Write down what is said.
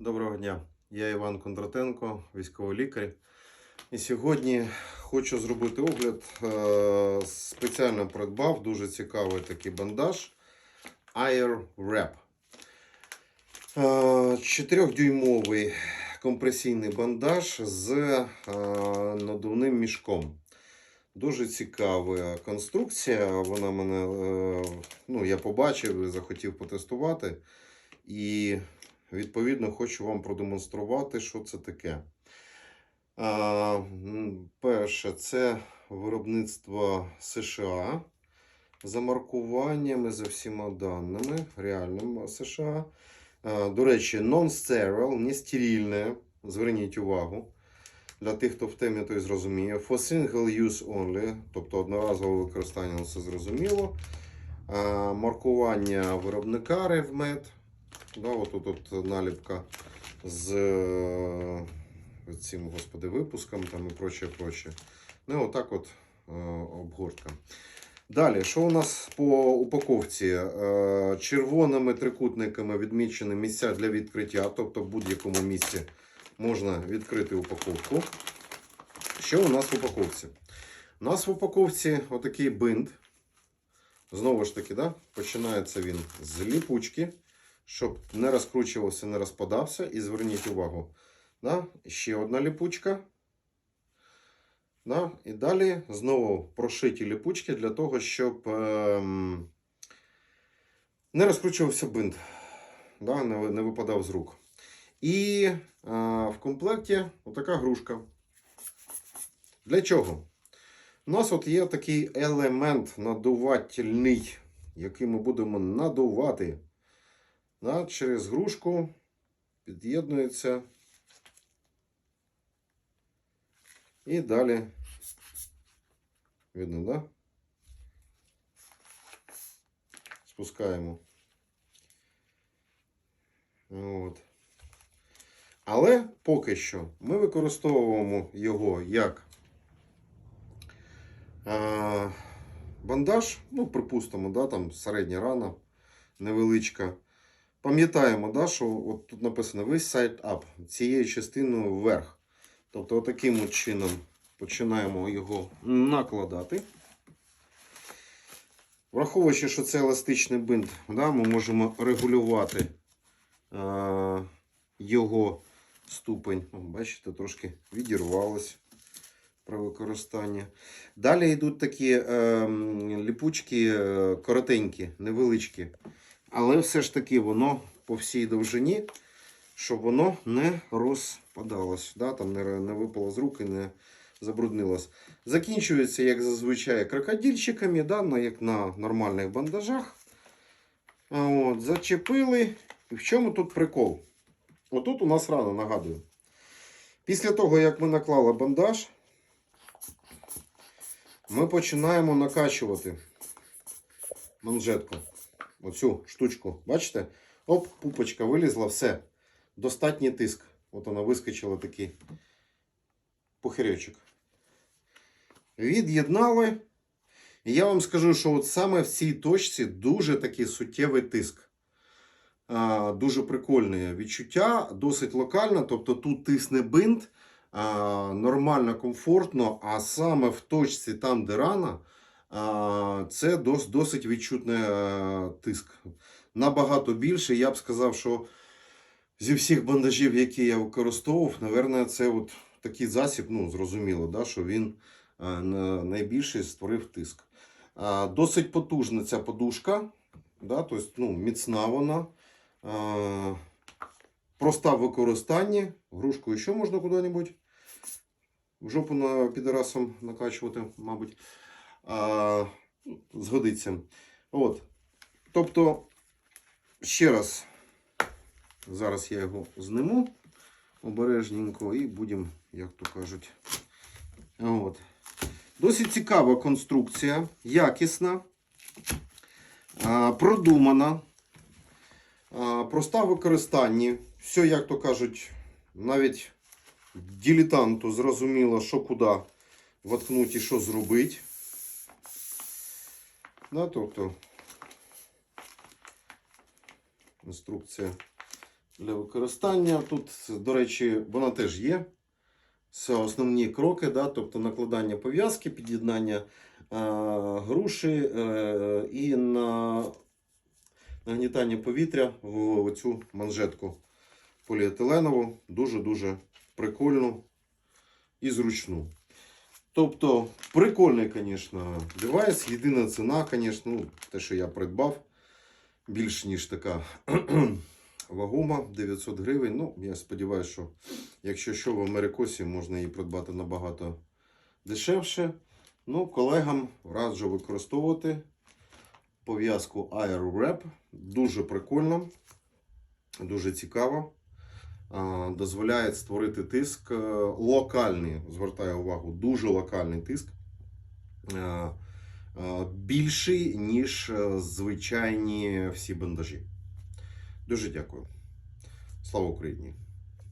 Доброго дня. Я Іван Кондратенко, військовий лікар. І сьогодні хочу зробити огляд. Е, Спеціально придбав дуже цікавий такий бандаж Air Wrap. Е, 4-дюймовий компресійний бандаж з е, надувним мішком. Дуже цікава конструкція. Вона мене, ну, я побачив захотів потестувати. І Відповідно, хочу вам продемонструвати, що це таке. А, перше, це виробництво США за маркуваннями, за всіма даними, реальним США. А, до речі, non-sterile, не стерильне. Зверніть увагу. Для тих, хто в темі, той зрозуміє. For single use only, тобто одноразове використання, ну, це зрозуміло. А, маркування виробника RevMed. Да, тут от наліпка з е, цим, господи, випуском там і прочее, прочее. Ну, отак от е, обгортка. Далі, що у нас по упаковці? Е, червоними трикутниками відмічені місця для відкриття, тобто в будь-якому місці можна відкрити упаковку. Що у нас в упаковці? У нас в упаковці отакий бинт. Знову ж таки, да, починається він з ліпучки щоб не розкручувався, не розпадався. І зверніть увагу. Да? Ще одна ліпучка. Да? І далі знову прошиті ліпучки для того, щоб ем, не розкручувався бинт, да? не, не випадав з рук. І е, в комплекті отака грушка. Для чого? У нас от є такий елемент надувательний, який ми будемо надувати. Да, через грушку під'єднується. І далі. Видно, да? Спускаємо. От. Але поки що ми використовуємо його як бандаж, ну, припустимо, да, там середня рана невеличка. Пам'ятаємо, да, що от тут написано весь сайт up, цією частиною вверх. Тобто, таким чином починаємо його накладати. Враховуючи, що це еластичний бинт, да, ми можемо регулювати е, його ступень. О, бачите, трошки відірвалось при використанні. Далі йдуть такі е, ліпучки коротенькі, невеличкі. Але все ж таки воно по всій довжині, щоб воно не розпадалось, да? там не, не випало з рук і не забруднилось. Закінчується, як зазвичай, крокодильчиками, да? як на нормальних бандажах. От, зачепили. І в чому тут прикол? Отут у нас рана, нагадую. Після того, як ми наклали бандаж, ми починаємо накачувати манжетку оцю штучку. Бачите? Оп, пупочка вилізла, все. Достатній тиск. От вона вискочила такий похирячок. Від'єднали. І я вам скажу, що от саме в цій точці дуже такий суттєвий тиск. А, дуже прикольне відчуття, досить локально. Тобто тут тисне бинт, а, нормально, комфортно, а саме в точці, там, де рана, це досить відчутний е, тиск. Набагато більше. Я б сказав, що зі всіх бандажів, які я використовував, напевно, це от такий засіб, ну, зрозуміло, да, що він е, на- найбільший створив тиск. Досить потужна ця подушка, да, тобто, ну, міцна вона. Проста в використанні. Грушкою ще можна куди-небудь. В жопу на підарасом накачувати, мабуть. А, згодиться. От. Тобто, ще раз, зараз я його зниму обережненько і будемо, як то кажуть. От. Досить цікава конструкція, якісна, продумана, проста в використанні. Все, як то кажуть, навіть дилетанту зрозуміло, що куди воткнути і що зробити. Да, тобто інструкція для використання. Тут, до речі, вона теж є. Це основні кроки, да, тобто накладання пов'язки, під'єднання е, груші е, і на нагнітання повітря в оцю манжетку поліетиленову. Дуже-дуже прикольну і зручну. Тобто, прикольний, звісно, девайс. Єдина ціна, звісно, ну, те, що я придбав, більш ніж така вагома 900 гривень. Ну, я сподіваюся, що якщо що в Америкосі можна її придбати набагато дешевше. Ну, колегам раджу використовувати пов'язку AeroWrap. Дуже прикольно, дуже цікаво. А, Дозволяє створити тиск е, локальний, звертаю увагу, дуже локальний тиск. е, е, Більший, ніж е, звичайні всі бандажі. Дуже дякую. Слава Україні!